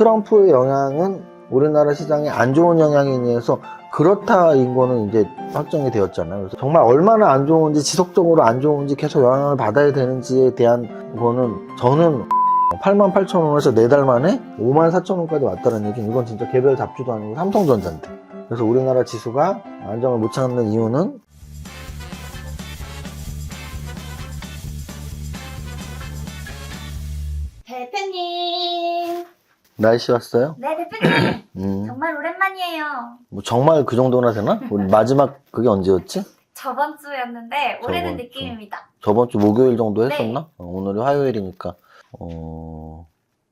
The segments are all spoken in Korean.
트럼프의 영향은 우리나라 시장에 안 좋은 영향이니 해서 그렇다인 거는 이제 확정이 되었잖아요. 그래서 정말 얼마나 안 좋은지 지속적으로 안 좋은지 계속 영향을 받아야 되는지에 대한 거는 저는 8만 8천 원에서 4달 만에 5만 4천 원까지 왔다는 얘기는 이건 진짜 개별 잡주도 아니고 삼성전자인데. 그래서 우리나라 지수가 안정을 못 찾는 이유는 날씨 왔어요? 네, 대표님. 음, 정말 오랜만이에요. 뭐 정말 그 정도나 되나? 우리 마지막 그게 언제였지? 저번 주였는데 저번 주. 느낌입니다. 저번 주 목요일 정도 네. 했었나? 어, 오늘이 화요일이니까. 어,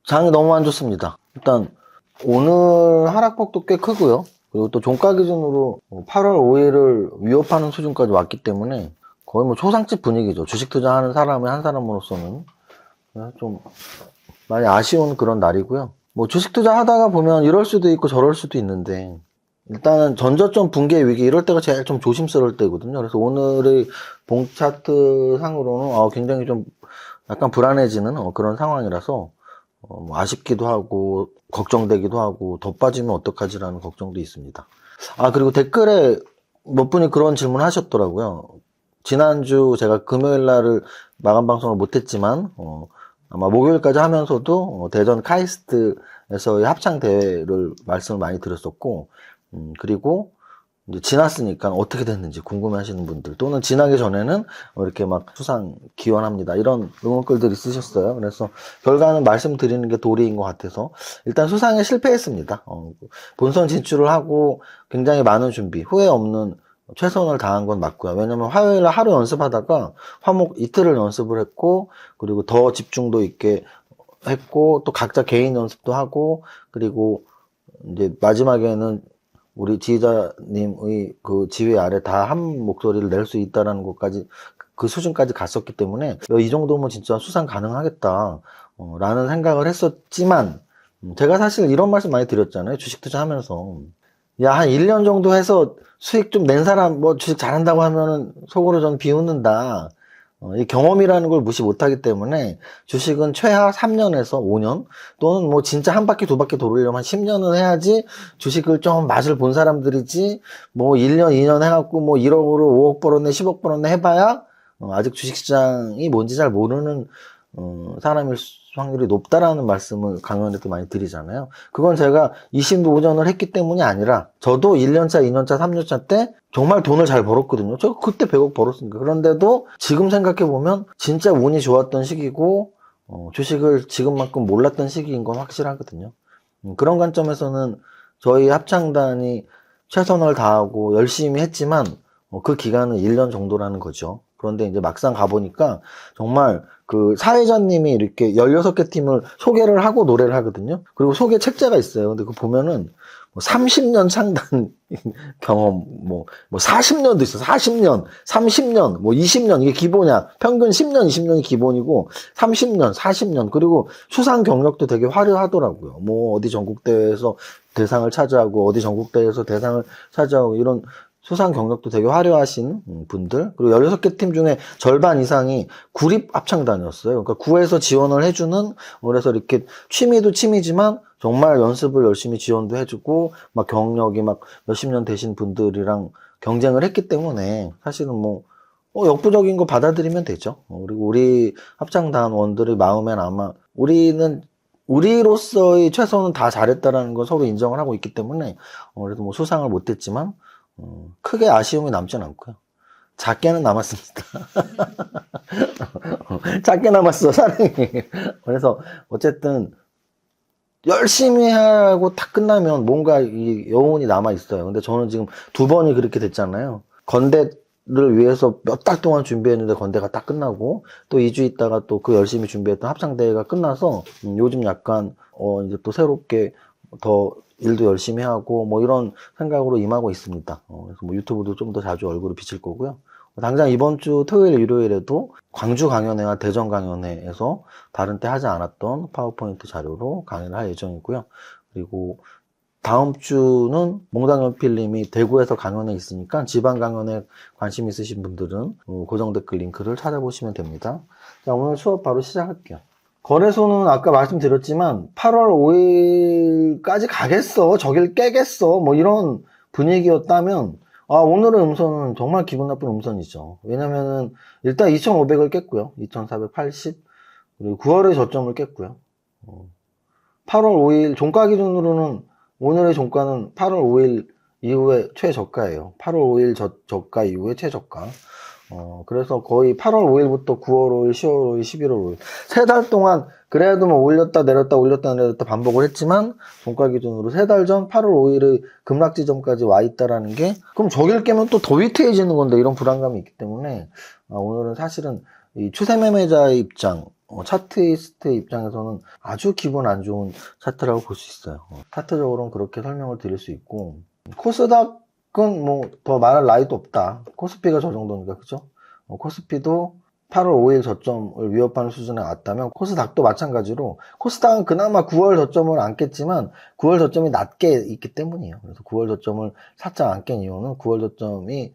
장이 너무 안 좋습니다. 일단, 오늘 하락폭도 꽤 크고요. 그리고 또 종가 기준으로 8월 5일을 위협하는 수준까지 왔기 때문에 거의 뭐 초상집 분위기죠. 주식 투자하는 사람의 한 사람으로서는. 좀 많이 아쉬운 그런 날이고요. 뭐 주식 투자 하다가 보면 이럴 수도 있고 저럴 수도 있는데 일단은 전저점 붕괴 위기 이럴 때가 제일 좀 조심스러울 때거든요. 그래서 오늘의 봉 차트 상으로는 어, 굉장히 좀 약간 불안해지는 어, 그런 상황이라서 어, 뭐 아쉽기도 하고 걱정되기도 하고 더 빠지면 어떡하지라는 걱정도 있습니다. 아 그리고 댓글에 몇 분이 그런 질문 하셨더라고요. 지난주 제가 금요일 날을 마감 방송을 못했지만 어, 아마 목요일까지 하면서도 어, 대전 카이스트에서의 합창 대회를 말씀을 많이 드렸었고 음, 그리고 이제 지났으니까 어떻게 됐는지 궁금해 하시는 분들 또는 지나기 전에는 어, 이렇게 막 수상 기원합니다. 이런 응원글들이 쓰셨어요. 그래서 결과는 말씀드리는 게 도리인 것 같아서 일단 수상에 실패했습니다. 어, 본선 진출을 하고 굉장히 많은 준비, 후회 없는 최선을 다한 건 맞고요. 왜냐면 화요일 날 하루 연습하다가 화목 이틀을 연습을 했고 그리고 더 집중도 있게 했고 또 각자 개인 연습도 하고 그리고 이제 마지막에는 우리 지휘자님의 그 지휘 아래 다 한 목소리를 낼 수 있다라는 것까지 그 수준까지 갔었기 때문에 야, 이 정도면 진짜 수상 가능하겠다 어, 라는 생각을 했었지만 음, 제가 사실 이런 말씀 많이 드렸잖아요 주식 투자하면서 야 한 1년 정도 해서 수익 좀 낸 사람 뭐 주식 잘한다고 하면은 속으로 전 비웃는다. 어, 이 경험이라는 걸 무시 못하기 때문에 주식은 최하 3년에서 5년 또는 뭐 진짜 한 바퀴 두 바퀴 돌으려면 한 10년은 해야지 주식을 좀 맛을 본 사람들이지 뭐 1년 2년 해갖고 뭐 1억으로 5억 벌었네 10억 벌었네 해봐야 어, 아직 주식시장이 뭔지 잘 모르는 어, 사람일 수- 확률이 높다라는 말씀을 강연에도 많이 드리잖아요. 그건 제가 25전을 했기 때문이 아니라 저도 1년차, 2년차, 3년차 때 정말 돈을 잘 벌었거든요. 저 그때 100억 벌었으니까. 그런데도 지금 생각해보면 진짜 운이 좋았던 시기고 어, 주식을 지금만큼 몰랐던 시기인 건 확실하거든요. 음, 그런 관점에서는 저희 합창단이 최선을 다하고 열심히 했지만 어, 그 기간은 1년 정도라는 거죠. 그런데 이제 막상 가보니까 정말 그 사회자님이 이렇게 16개 팀을 소개를 하고 노래를 하거든요. 그리고 소개 책자가 있어요. 근데 그 보면은 뭐 30년 창단 경험, 뭐, 뭐 40년도 있어. 40년, 30년, 뭐 20년, 이게 기본이야. 평균 10년, 20년이 기본이고, 30년, 40년, 그리고 수상 경력도 되게 화려하더라고요. 뭐 어디 전국대회에서 대상을 차지하고, 어디 전국대회에서 대상을 차지하고, 이런 수상 경력도 되게 화려하신 음, 분들 그리고 16개 팀 중에 절반 이상이 구립 합창단이었어요. 그러니까 구에서 지원을 해주는 그래서 이렇게 취미도 취미지만 정말 연습을 열심히 지원도 해주고 막 경력이 막 몇십 년 되신 분들이랑 경쟁을 했기 때문에 사실은 뭐 어, 역부족인 거 받아들이면 되죠. 어, 그리고 우리 합창단원들의 마음엔 아마 우리는 우리로서의 최선은 다 잘했다라는 걸 서로 인정을 하고 있기 때문에 어, 그래도 뭐 수상을 못했지만 어, 크게 아쉬움이 남진 않고요. 작게는 남았습니다. 작게 남았어, 사랑이. 그래서, 어쨌든, 열심히 하고 딱 끝나면 뭔가 이 여운이 남아있어요. 근데 저는 지금 두 번이 그렇게 됐잖아요. 건대를 위해서 몇 달 동안 준비했는데 건대가 딱 끝나고, 또 2주 있다가 또 그 열심히 준비했던 합창대회가 끝나서, 음, 요즘 약간, 어, 이제 또 새롭게 더 일도 열심히 하고 뭐 이런 생각으로 임하고 있습니다. 어, 그래서 뭐 유튜브도 좀 더 자주 얼굴을 비칠 거고요. 당장 이번 주 토요일, 일요일에도 광주 강연회와 대전 강연회에서 다른 때 하지 않았던 파워포인트 자료로 강연을 할 예정이고요. 그리고 다음 주는 몽당연필님이 대구에서 강연회 있으니까 지방 강연에 관심 있으신 분들은 어, 고정 댓글 링크를 찾아보시면 됩니다. 자, 오늘 수업 바로 시작할게요. 거래소는 아까 말씀드렸지만 8월 5일까지 가겠어. 저길 깨겠어. 뭐 이런 분위기였다면 아, 오늘의 음선은 정말 기분 나쁜 음선이죠. 왜냐면은 일단 2,500을 깼고요. 2,480. 그리고 9월의 저점을 깼고요. 어, 8월 5일 종가 기준으로는 오늘의 종가는 8월 5일 이후에 최저가예요. 8월 5일 저, 저가 이후에 최저가. 어, 그래서 거의 8월 5일부터 9월 5일, 10월 5일, 11월 5일. 세 달 동안 그래도 뭐 올렸다 내렸다 올렸다 내렸다 반복을 했지만 종가 기준으로 세 달 전 8월 5일의 급락 지점까지 와 있다라는 게 그럼 저길 깨면 또 더 위태해지는 건데 이런 불안감이 있기 때문에 아, 오늘은 사실은 이 추세 매매자의 입장 어, 차트이스트의 입장에서는 아주 기분 안 좋은 차트라고 볼 수 있어요. 어, 차트적으로는 그렇게 설명을 드릴 수 있고 코스닥 은뭐더 말할 나위도 없다. 코스피가 저 정도니까 그죠? 어, 코스피도 8월 5일 저점을 위협하는 수준에 왔다면 코스닥도 마찬가지로 코스닥은 그나마 9월 저점을 안 깼지만 9월 저점이 낮게 있기 때문이에요. 그래서 9월 저점을 살짝 안 깬 이유는 9월 저점이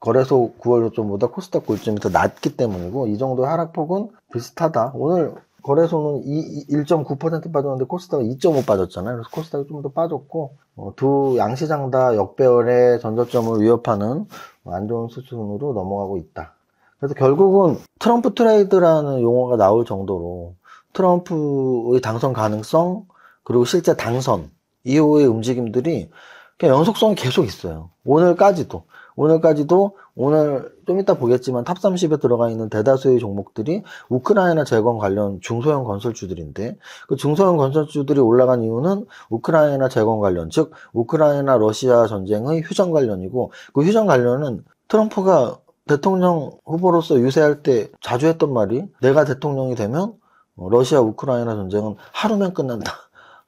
거래소 9월 저점보다 코스닥 고점이 더 낮기 때문이고 이 정도의 하락폭은 비슷하다. 오늘 거래소는 1.9% 빠졌는데 코스닥은 2.5 빠졌잖아요. 그래서 코스닥이 좀 더 빠졌고 어, 두 양시장 다 역배열의 전저점을 위협하는 안 좋은 수준으로 넘어가고 있다. 그래서 결국은 트럼프 트레이드라는 용어가 나올 정도로 트럼프의 당선 가능성 그리고 실제 당선 이후의 움직임들이 그냥 연속성이 계속 있어요. 오늘까지도 오늘까지도 오늘 좀 이따 보겠지만 탑 30에 들어가 있는 대다수의 종목들이 우크라이나 재건 관련 중소형 건설주들인데 그 중소형 건설주들이 올라간 이유는 우크라이나 재건 관련 즉 우크라이나 러시아 전쟁의 휴전 관련이고 그 휴전 관련은 트럼프가 대통령 후보로서 유세할 때 자주 했던 말이 내가 대통령이 되면 어, 러시아 우크라이나 전쟁은 하루면 끝난다.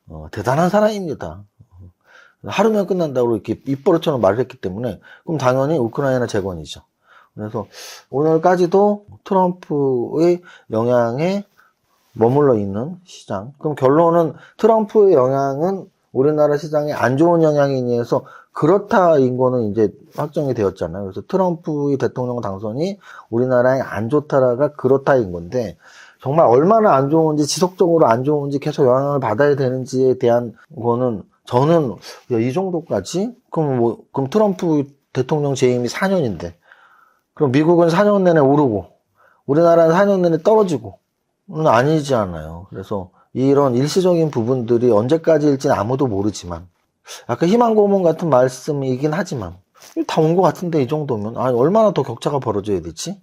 어, 대단한 사람입니다. 하루면 끝난다고 이렇게 입버릇처럼 말을 했기 때문에 그럼 당연히 우크라이나 재건이죠. 그래서 오늘까지도 트럼프의 영향에 머물러 있는 시장. 그럼 결론은 트럼프의 영향은 우리나라 시장에 안 좋은 영향이 인해서 그렇다인 거는 이제 확정이 되었잖아요. 그래서 트럼프의 대통령 당선이 우리나라에 안 좋다라가 그렇다인 건데 정말 얼마나 안 좋은지 지속적으로 안 좋은지 계속 영향을 받아야 되는지에 대한 거는 저는 야, 이 정도까지 그럼 뭐 그럼 트럼프 대통령 재임이 4년인데 그럼 미국은 4년 내내 오르고 우리나라는 4년 내내 떨어지고 는 아니지 않아요. 그래서 이런 일시적인 부분들이 언제까지일지는 아무도 모르지만 약간 희망 고문 같은 말씀이긴 하지만 다 온 것 같은데 이 정도면 아 얼마나 더 격차가 벌어져야 되지?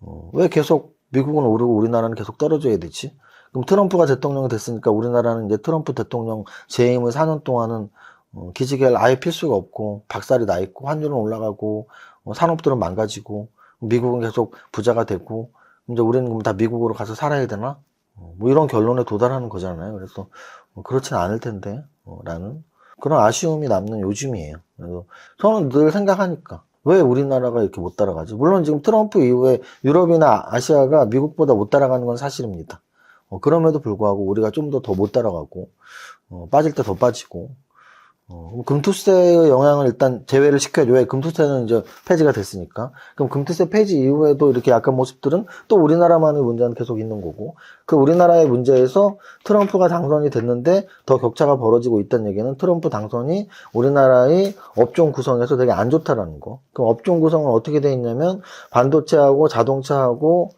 어, 왜 계속 미국은 오르고 우리나라는 계속 떨어져야 되지? 그럼 트럼프가 대통령이 됐으니까 우리나라는 이제 트럼프 대통령 재임을 4년 동안은 어, 기지개를 아예 필 수가 없고 박살이 나 있고 환율은 올라가고 어, 산업들은 망가지고 미국은 계속 부자가 되고 이제 우리는 그럼 다 미국으로 가서 살아야 되나? 어, 뭐 이런 결론에 도달하는 거잖아요. 그래서 어, 그렇진 않을 텐데 어, 라는 그런 아쉬움이 남는 요즘이에요. 그래서 저는 늘 생각하니까 왜 우리나라가 이렇게 못 따라가지? 물론 지금 트럼프 이후에 유럽이나 아시아가 미국보다 못 따라가는 건 사실입니다. 어, 그럼에도 불구하고 우리가 좀 더 더 못 따라가고 어, 빠질 때 더 빠지고 어, 금투세의 영향을 일단 제외를 시켜줘. 왜? 금투세는 이제 폐지가 됐으니까. 그럼 금투세 폐지 이후에도 이렇게 약한 모습들은 또 우리나라만의 문제는 계속 있는 거고, 그 우리나라의 문제에서 트럼프가 당선이 됐는데 더 격차가 벌어지고 있다는 얘기는 트럼프 당선이 우리나라의 업종 구성에서 되게 안 좋다라는 거. 그럼 업종 구성은 어떻게 돼 있냐면 반도체하고 자동차하고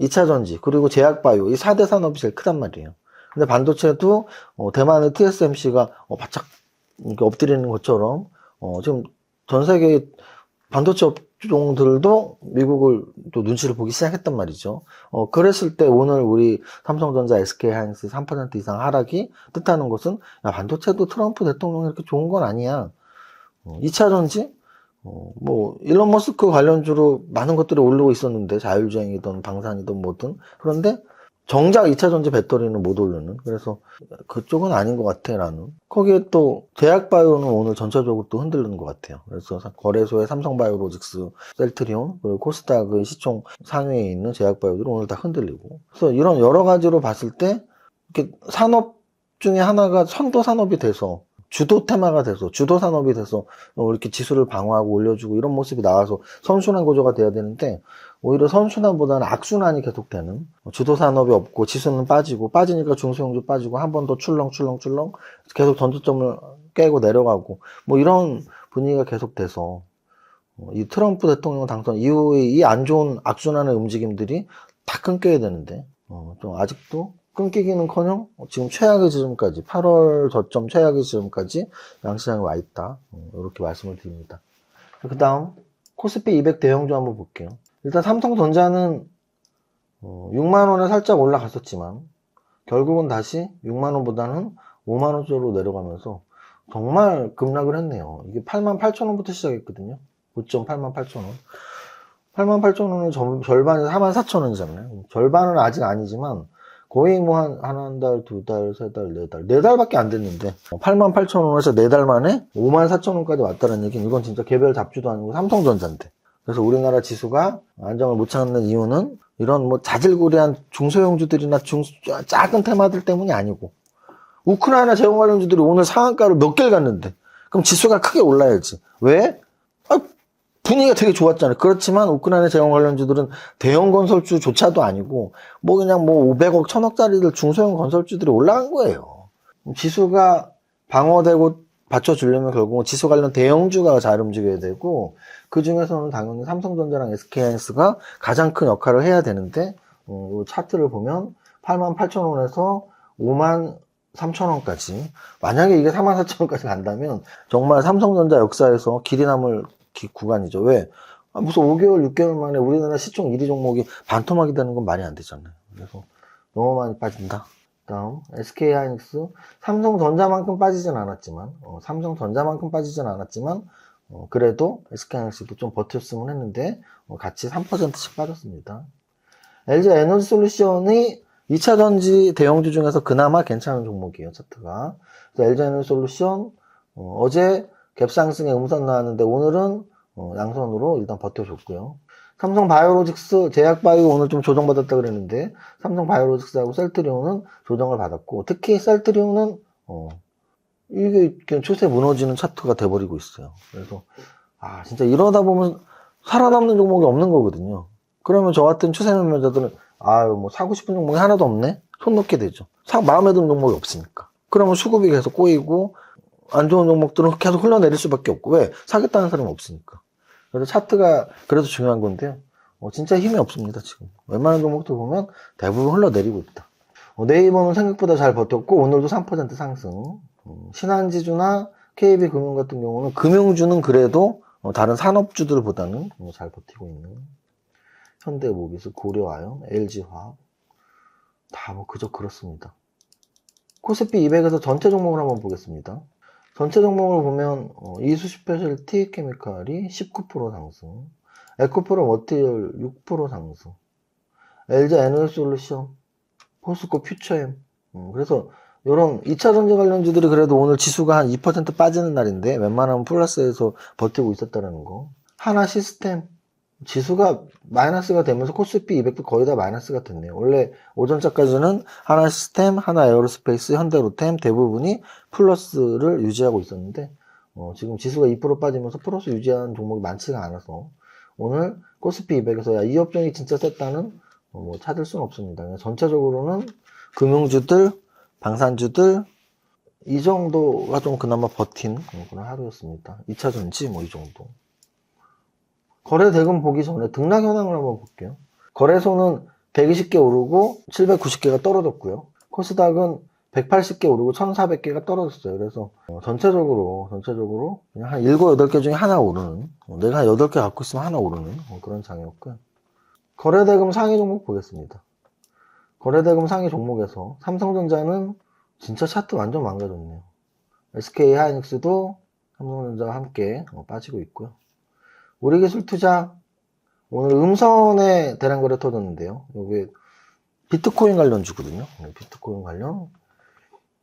2차 전지, 그리고 제약바이오, 이 4대 산업이 제일 크단 말이에요. 근데 반도체도 어, 대만의 TSMC가 어, 바짝 엎드리는 것처럼 어, 지금 전 세계 반도체 업종들도 미국을 또 눈치를 보기 시작했단 말이죠. 어, 그랬을 때 오늘 우리 삼성전자, SK하이닉스 3% 이상 하락이 뜻하는 것은 야, 반도체도 트럼프 대통령이 이렇게 좋은 건 아니야. 어, 2차 전지? 어, 뭐 일론 머스크 관련주로 많은 것들이 오르고 있었는데 자율주행이든 방산이든 뭐든. 그런데 정작 2차 전지 배터리는 못 오르는. 그래서 그쪽은 아닌 것 같아 라는. 거기에 또 제약바이오는 오늘 전체적으로 또 흔들리는 것 같아요. 그래서 거래소의 삼성바이오로직스 셀트리온 그리고 코스닥의 시총 상위에 있는 제약바이오들은 오늘 다 흔들리고. 그래서 이런 여러 가지로 봤을 때 이렇게 산업 중에 하나가 선도 산업이 돼서 주도 테마가 돼서 주도 산업이 돼서 어, 이렇게 지수를 방어하고 올려주고 이런 모습이 나와서 선순환 구조가 돼야 되는데 오히려 선순환보다는 악순환이 계속되는 주도 산업이 없고 지수는 빠지고 빠지니까 중소형주 빠지고 한 번 더 출렁출렁출렁 계속 전저점을 깨고 내려가고 뭐 이런 분위기가 계속돼서 어, 이 트럼프 대통령 당선 이후에 이안 좋은 악순환의 움직임들이 다 끊겨야 되는데 어, 좀 아직도 끊기기는커녕 지금 최악의 지점까지 8월 저점 최악의 지점까지 양시장에 와 있다 어, 이렇게 말씀을 드립니다. 그 다음 코스피 200 대형주 한번 볼게요. 일단 삼성전자는 어, 6만 원에 살짝 올라갔었지만 결국은 다시 6만 원보다는 5만 원쪽으로 내려가면서 정말 급락을 했네요. 이게 8만 8천 원부터 시작했거든요. 고점 8만 8천 원. 8만 8천 원은 전- 절반이 4만 4천 원이잖아요. 절반은 아직 아니지만 거의 뭐 한, 한 달, 두 달, 세 달, 네 달, 네 달밖에 안 됐는데. 8만 8천 원에서 네 달 만에 5만 4천 원까지 왔다는 얘기는 이건 진짜 개별 잡주도 아니고 삼성전자인데. 그래서 우리나라 지수가 안정을 못 찾는 이유는 이런 뭐 자질구레한 중소형주들이나 중, 작은 테마들 때문이 아니고. 우크라이나 제공 관련주들이 오늘 상한가를 몇 개를 갔는데. 그럼 지수가 크게 올라야지. 왜? 아, 분위기가 되게 좋았잖아요. 그렇지만 우크라이나 제공 관련주들은 대형 건설주조차도 아니고 뭐 그냥 뭐 500억, 1000억짜리들 중소형 건설주들이 올라간 거예요. 지수가 방어되고 받쳐주려면 결국은 지수 관련 대형주가 잘 움직여야 되고 그 중에서는 당연히 삼성전자랑 SK하이닉스가 가장 큰 역할을 해야 되는데 어, 이 차트를 보면 8만 8천 원에서 5만 3천 원까지 만약에 이게 4만 4천 원까지 간다면 정말 삼성전자 역사에서 길이 남을 기- 구간이죠. 왜? 아, 무슨 5개월, 6개월 만에 우리나라 시총 1위 종목이 반토막이 되는 건 말이 안 되잖아요. 그래서 너무 많이 빠진다. 다음 SK 하이닉스 삼성전자만큼 빠지진 않았지만 어, 삼성전자만큼 빠지진 않았지만 어, 그래도 SK 하이닉스도 좀 버텼으면 했는데 어, 같이 3%씩 빠졌습니다. LG 에너지 솔루션이 2차 전지 대형주 중에서 그나마 괜찮은 종목이에요 차트가. LG 에너지 솔루션 어, 제 갭상승에 음선 나왔는데 오늘은 어, 양선으로 일단 버텨줬고요. 삼성 바이오로직스, 제약바이오 오늘 좀 조정받았다 그랬는데 삼성 바이오로직스하고 셀트리온은 조정을 받았고 특히 셀트리온은 어, 이게 그냥 추세 무너지는 차트가 돼버리고 있어요. 그래서 아 진짜 이러다 보면 살아남는 종목이 없는 거거든요. 그러면 저 같은 추세 매매자들은 아유 뭐 사고 싶은 종목이 하나도 없네 손 놓게 되죠. 사 마음에 드는 종목이 없으니까. 그러면 수급이 계속 꼬이고 안 좋은 종목들은 계속 흘러내릴 수밖에 없고 왜 사겠다는 사람이 없으니까. 그래서 차트가 그래도 중요한 건데요. 어, 진짜 힘이 없습니다 지금. 웬만한 종목들 보면 대부분 흘러내리고 있다. 어, 네이버는 생각보다 잘 버텼고 오늘도 3% 상승. 음, 신한지주나 KB금융 같은 경우는 금융주는 그래도 어, 다른 산업주들보다는 어, 잘 버티고 있는 현대모비스, 고려아연, LG화학 다 뭐 그저 그렇습니다. 코스피 200에서 전체 종목을 한번 보겠습니다. 전체 종목을 보면 어, 이수 스페셜티 케미칼이 19% 상승, 에코프로 머티리얼 6% 상승, LG 에너지 솔루션, 포스코 퓨처엠. 음, 그래서 이런 2차 전지 관련주들이 그래도 오늘 지수가 한 2% 빠지는 날인데 웬만하면 플러스에서 버티고 있었다는 거. 하나 시스템 지수가 마이너스가 되면서 코스피 200도 거의 다 마이너스가 됐네요. 원래 오전자까지는 하나 시스템, 하나 에어로스페이스, 현대로템 대부분이 플러스를 유지하고 있었는데 어, 지금 지수가 2% 빠지면서 플러스 유지하는 종목이 많지가 않아서 오늘 코스피 200에서 야, 이 업종이 진짜 셌다는 어, 뭐 찾을 수는 없습니다. 전체적으로는 금융주들, 방산주들 이 정도가 좀 그나마 버틴 어, 그런 하루였습니다. 2차 전지 뭐 이 정도. 거래 대금 보기 전에 등락 현황을 한번 볼게요. 거래소는 120개 오르고 790개가 떨어졌고요. 코스닥은 180개 오르고 1400개가 떨어졌어요. 그래서 어, 전체적으로 전체적으로 그냥 한 7, 8개 중에 하나 오르는 어, 내가 한 8개 갖고 있으면 하나 오르는 어, 그런 장이었고요. 거래대금 상위 종목 보겠습니다. 거래대금 상위 종목에서 삼성전자는 진짜 차트 완전 망가졌네요. SK 하이닉스도 삼성전자와 함께 어, 빠지고 있고요. 우리 기술 투자 오늘 음선에 대량 거래 터졌는데요. 여기 비트코인 관련 주거든요. 네, 비트코인 관련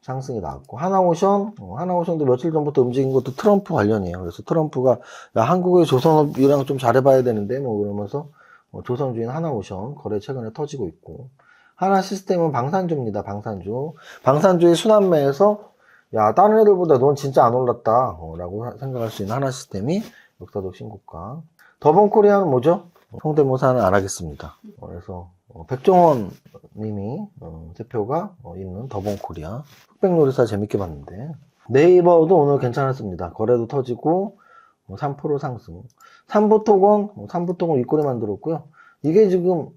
상승이 나왔고 하나오션 어, 하나오션도 며칠 전부터 움직인 것도 트럼프 관련이에요. 그래서 트럼프가 야, 한국의 조선업이랑 좀 잘해봐야 되는데 뭐 그러면서 어, 조선주인 하나오션 거래 최근에 터지고 있고 하나 시스템은 방산주입니다. 방산주 방산주의 순환매에서 야 다른 애들보다 넌 진짜 안 올랐다 어, 생각할 수 있는 하나 시스템이 역사적 신고가 더본코리아는 뭐죠? 성대모사는 안 하겠습니다. 어, 그래서 어, 백종원 님이 어, 대표가 어, 있는 더본코리아 흑백요리사 재밌게 봤는데 네이버도 오늘 괜찮았습니다. 거래도 터지고 뭐3% 상승. 삼부토건, 뭐 삼부토건 윗골이 만들었고요. 이게 지금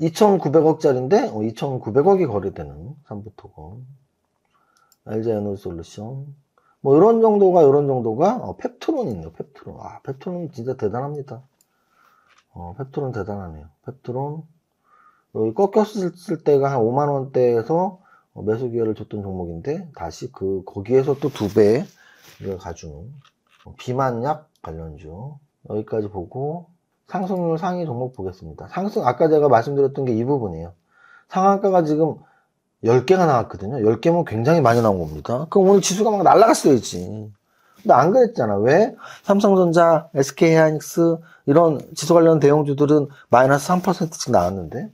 2,900억짜리인데 2,900억이 거래되는 삼부토건. LG 에너솔루션. 뭐 이런 정도가 이런 정도가 어, 펩트론 있네요. 펩트론. 아, 펩트론 진짜 대단합니다. 어, 펩트론 대단하네요. 펩트론 여기 꺾였을 때가 한 5만 원대에서 어, 매수 기회를 줬던 종목인데 다시 그 거기에서 또 두 배 가주는 어, 비만약 관련주 여기까지 보고 상승률 상위 종목 보겠습니다. 상승 아까 제가 말씀드렸던 게 이 부분이에요. 상한가가 지금 10개가 나왔거든요. 10개면 굉장히 많이 나온 겁니다. 그럼 오늘 지수가 막 날아갔어야지. 근데 안 그랬잖아. 왜? 삼성전자, SK하이닉스 이런 지수 관련 대형주들은 마이너스 3%씩 나왔는데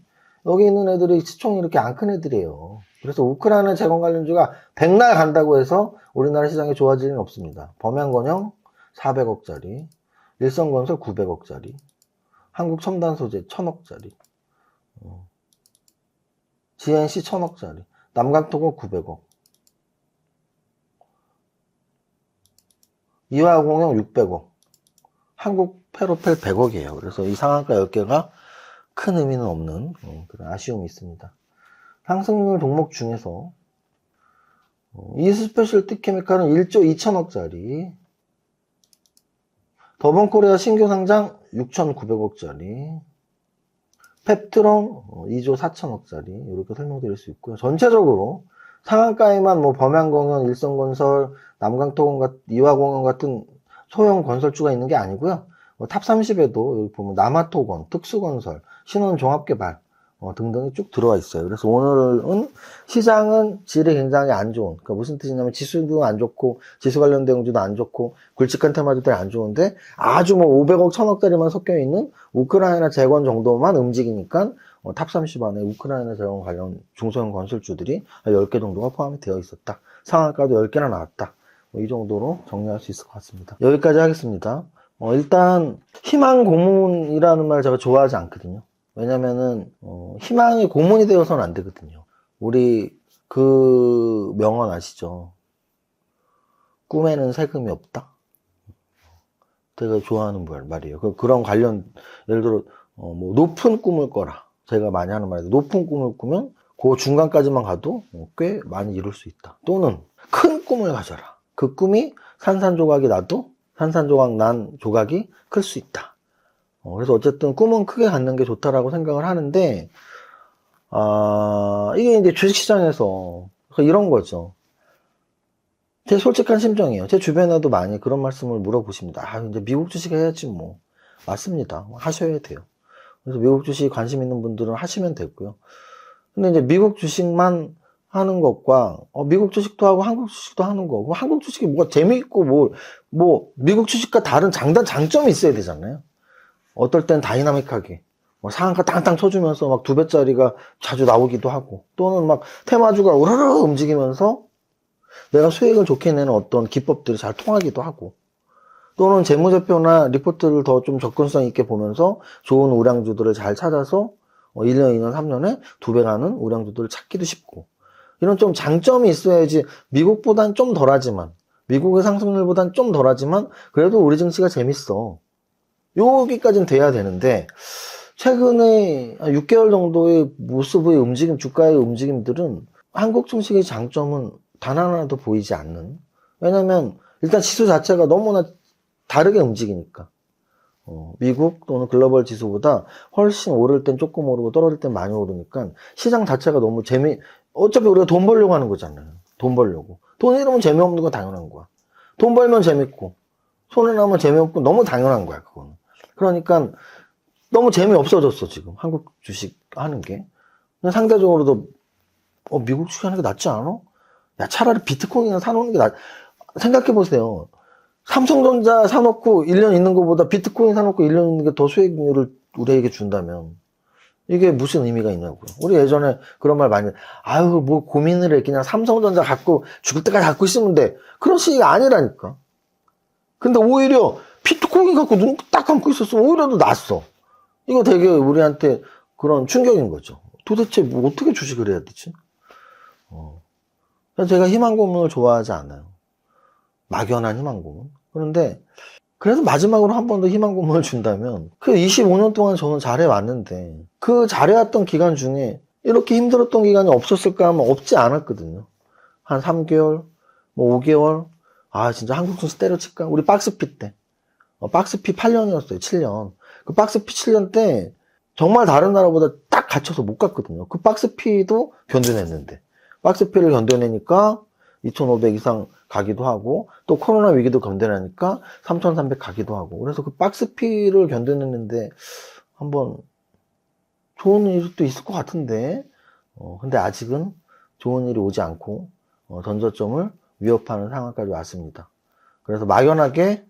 여기 있는 애들이 시총이 이렇게 안 큰 애들이에요. 그래서 우크라이나 재건 관련주가 백날 간다고 해서 우리나라 시장이 좋아질 리는 없습니다. 범양건영 400억짜리, 일성건설 900억짜리, 한국첨단소재 1000억짜리, 어, GNC 1000억짜리, 남강토건 900억, 이화공영 600억, 한국 페로펠 100억이에요. 그래서 이 상한가 10개가 큰 의미는 없는 어, 그런 아쉬움이 있습니다. 상승률 종목 중에서 어, 이스페셜티 케미칼은 1조 2천억짜리. 더본코리아 신규 상장 6,900억짜리 펩트론 2조 4천억짜리 이렇게 설명드릴 수 있고요. 전체적으로 상한가에만 뭐 범양공원, 일성건설, 남강토건, 같- 이화공원 같은 소형 건설주가 있는 게 아니고요. 뭐탑 30에도 여기 보면 남아토건, 특수건설, 신원종합개발 어, 등등이 쭉 들어와 있어요. 그래서 오늘은 시장은 질이 굉장히 안 좋은. 그러니까 무슨 뜻이냐면 지수도 안 좋고 지수 관련 대응주도 안 좋고 굵직한 테마주들이 안 좋은데 아주 뭐 500억, 1000억짜리만 섞여 있는 우크라이나 재건 정도만 움직이니까 어, 탑30 안에 우크라이나 재건 관련 중소형 건설주들이 한 10개 정도가 포함이 되어 있었다. 상한가도 10개나 나왔다. 뭐 이 정도로 정리할 수 있을 것 같습니다. 여기까지 하겠습니다. 어, 일단 희망 고문이라는 말 제가 좋아하지 않거든요. 왜냐면은 어, 희망이 고문이 되어서는 안 되거든요. 우리 그 명언 아시죠? 꿈에는 세금이 없다. 제가 좋아하는 말- 말이에요. 그, 그런 관련 예를 들어 어, 뭐 높은 꿈을 꿔라. 제가 많이 하는 말인데 높은 꿈을 꾸면 그 중간까지만 가도 어, 꽤 많이 이룰 수 있다. 또는 큰 꿈을 가져라. 그 꿈이 산산조각이 나도 산산조각 난 조각이 클 수 있다. 어, 그래서 어쨌든 꿈은 크게 갖는 게 좋다라고 생각을 하는데, 아, 이게 이제 주식시장에서 이런 거죠. 제 솔직한 심정이에요. 제 주변에도 많이 그런 말씀을 물어보십니다. 아, 이제 미국 주식 해야지 뭐. 맞습니다. 하셔야 돼요. 그래서 미국 주식 관심 있는 분들은 하시면 되고요. 근데 이제 미국 주식만 하는 것과 어, 미국 주식도 하고 한국 주식도 하는 거. 그럼 한국 주식이 뭐가 재미있고 뭐, 뭐 미국 주식과 다른 장단 장점이 있어야 되잖아요. 어떨 땐 다이나믹하게. 뭐 상한가 땅땅 쳐주면서 막 두 배짜리가 자주 나오기도 하고. 또는 막 테마주가 우르르 움직이면서 내가 수익을 좋게 내는 어떤 기법들이 잘 통하기도 하고. 또는 재무제표나 리포트를 더 좀 접근성 있게 보면서 좋은 우량주들을 잘 찾아서 어, 1년, 2년, 3년에 두 배 가는 우량주들을 찾기도 쉽고. 이런 좀 장점이 있어야지 미국보단 좀 덜하지만 미국의 상승률보단 좀 덜하지만 그래도 우리 증시가 재밌어 여기까지는 돼야 되는데 최근에 한 6개월 정도의 모습의 움직임, 주가의 움직임들은 한국 증시의 장점은 단 하나도 보이지 않는. 왜냐면 일단 지수 자체가 너무나 다르게 움직이니까. 어, 미국 또는 글로벌 지수보다 훨씬 오를 땐 조금 오르고 떨어질 땐 많이 오르니까 시장 자체가 너무 재미, 어차피 우리가 돈 벌려고 하는 거잖아요. 돈 벌려고. 돈 잃으면 재미없는 건 당연한 거야. 돈 벌면 재밌고, 손해 나면 재미없고 너무 당연한 거야, 그거는. 그러니까 너무 재미없어졌어, 지금. 한국 주식 하는 게. 상대적으로도, 어, 미국 주식 하는 게 낫지 않아? 야, 차라리 비트코인이나 사놓는 게 낫, 생각해보세요. 삼성전자 사놓고 1년 있는 것보다 비트코인 사놓고 1년 있는 게 더 수익률을 우리에게 준다면, 이게 무슨 의미가 있냐고요. 우리 예전에 그런 말 많이, 아유, 뭐 고민을 해. 그냥 삼성전자 갖고 죽을 때까지 갖고 있으면 돼. 그런 식이 아니라니까. 근데 오히려 비트코인 갖고 눈 딱 감고 있었으면 오히려 더 낫어. 이거 되게 우리한테 그런 충격인 거죠. 도대체 뭐 어떻게 주식을 해야 되지? 어. 제가 희망 고문을 좋아하지 않아요. 막연한 희망 고문. 그런데 그래서 마지막으로 한 번 더 희망 고문을 준다면 그 25년 동안 저는 잘해왔는데 그 잘해왔던 기간 중에 이렇게 힘들었던 기간이 없었을까 하면 없지 않았거든요. 한 3개월, 뭐 5개월, 아 진짜 한국 순수 때려칠까? 우리 박스피 때. 어, 박스피 8년이었어요. 7년. 그 박스피 7년 때 정말 다른 나라보다 딱 갇혀서 못 갔거든요. 그 박스피도 견뎌냈는데. 박스피를 견뎌내니까 2,500 이상 가기도 하고 또 코로나 위기도 견뎌내니까 3,300 가기도 하고 그래서 그 박스피를 견뎌냈는데 한번 좋은 일도 있을 것 같은데 어, 근데 아직은 좋은 일이 오지 않고 어, 전저점을 위협하는 상황까지 왔습니다. 그래서 막연하게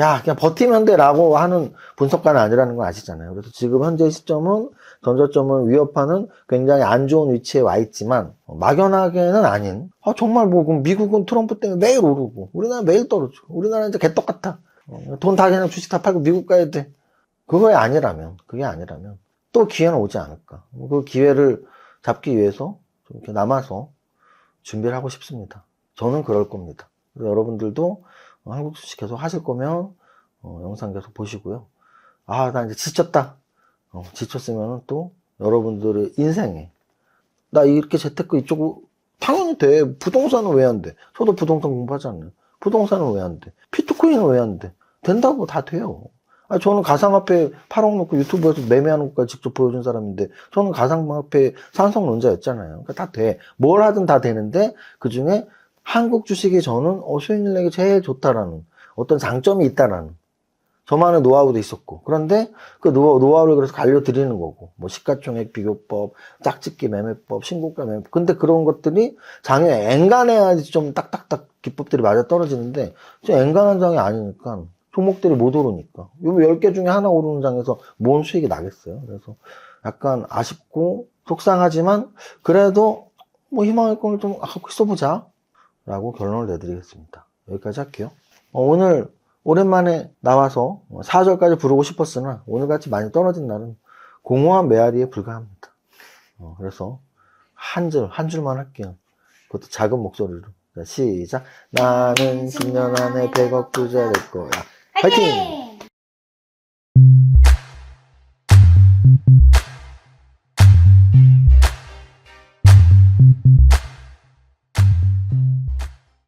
야 그냥 버티면 돼 라고 하는 분석가는 아니라는 걸 아시잖아요. 그래서 지금 현재 시점은 전저점을 위협하는 굉장히 안 좋은 위치에 와 있지만 어, 막연하게는 아닌 아, 정말 뭐 그럼 미국은 트럼프 때문에 매일 오르고 우리나라 매일 떨어지고 우리나라 이제 개떡 같아. 돈 다 그냥 주식 다 팔고 미국 가야 돼. 그거에 아니라면 그게 아니라면 또 기회는 오지 않을까. 그 기회를 잡기 위해서 좀 이렇게 남아서 준비를 하고 싶습니다. 저는 그럴 겁니다. 여러분들도 어, 한국 주식 계속 하실 거면 어, 영상 계속 보시고요. 아 나 이제 지쳤다. 어, 지쳤으면 또 여러분들의 인생에 나 이렇게 재테크 이쪽 당연히 돼. 부동산은 왜 안 돼? 저도 부동산 공부하잖아요. 부동산은 왜 안 돼? 피트코인은 왜 안 돼? 된다고 다 돼요. 아, 저는 가상화폐 8억 넣고 유튜브에서 매매하는 것까지 직접 보여준 사람인데 저는 가상화폐 산성론자였잖아요. 그러니까 다 돼. 뭘 하든 다 되는데 그 중에 한국 주식이 저는 어, 수익률 내기 제일 좋다라는 어떤 장점이 있다라는 저만의 노하우도 있었고. 그런데 그 노, 노하우를 그래서 알려드리는 거고. 뭐 시가총액 비교법 짝짓기 매매법 신고가 매매법 근데 그런 것들이 장에 앵간해야지 좀 딱딱딱 기법들이 맞아 떨어지는데 좀 앵간한 장이 아니니까 종목들이 못 오르니까. 요 10개 중에 하나 오르는 장에서 뭔 수익이 나겠어요? 그래서 약간 아쉽고 속상하지만 그래도 뭐 희망의 꿈을 좀 갖고 있어보자 라고 결론을 내드리겠습니다 여기까지 할게요 어, 오늘 오랜만에 나와서 4절까지 부르고 싶었으나 오늘같이 많이 떨어진 날은 공허한 메아리에 불과합니다. 어, 그래서 한 줄, 한 줄만 할게요. 그것도 작은 목소리로. 자, 시작. 나는 10년 안에 100억 부자 될 거야. 화이팅!